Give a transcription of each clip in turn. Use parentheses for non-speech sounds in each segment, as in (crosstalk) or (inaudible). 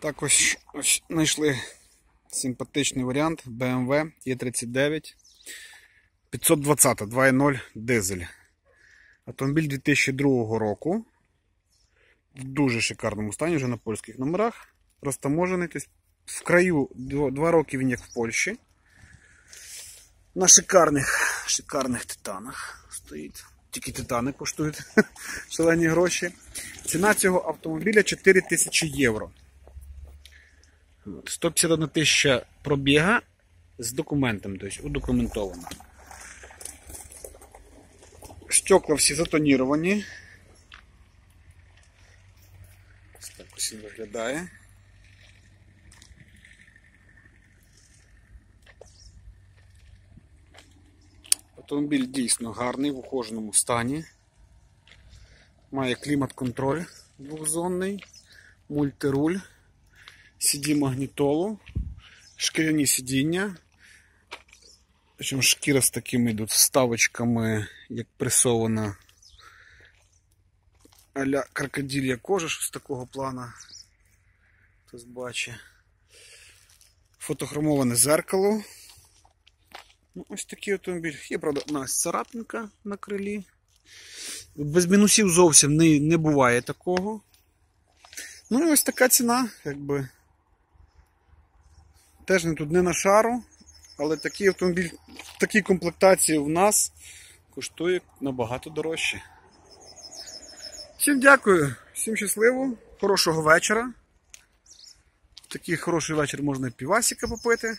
Так ось, знайшли симпатичний варіант BMW E39 520 2.0 дизель. Автомобіль 2002 року. В дуже шикарному стані, вже на польських номерах. Розтаможений. Тобто в краю 2 роки він як в Польщі. На шикарних, шикарних титанах стоїть. Тільки титани коштують (laughs) шалені гроші. Ціна цього автомобіля 4000 євро. 151 тисяча пробіга з документом, тобто удокументовано. Стекла всі затоніровані. Ось так ось він виглядає. Автомобіль дійсно гарний в ухоженому стані. Має клімат-контроль двохзонний, мультируль, CD магнітолу, шкіряні сидіння. Причому шкіра з такими йдуть вставочками, як пресована аля крокодилья кожа, щось такого плана. Хтось бачить. Фотохромоване зеркало. Ну, Ось такий автомобіль. Є, правда, у нас царапинка на крилі. Без мінусів зовсім не, не буває такого. Ну і ось така ціна, якби. Теж не тут не на шару, але такий автомобіль в такій комплектації в нас коштує набагато дорожче. Всім дякую, всім щасливо, хорошого вечора. Такий хороший вечір можна півасика попити.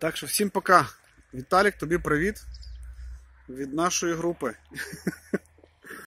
Так що всім пока. Віталік, тобі привіт від нашої групи. (laughs)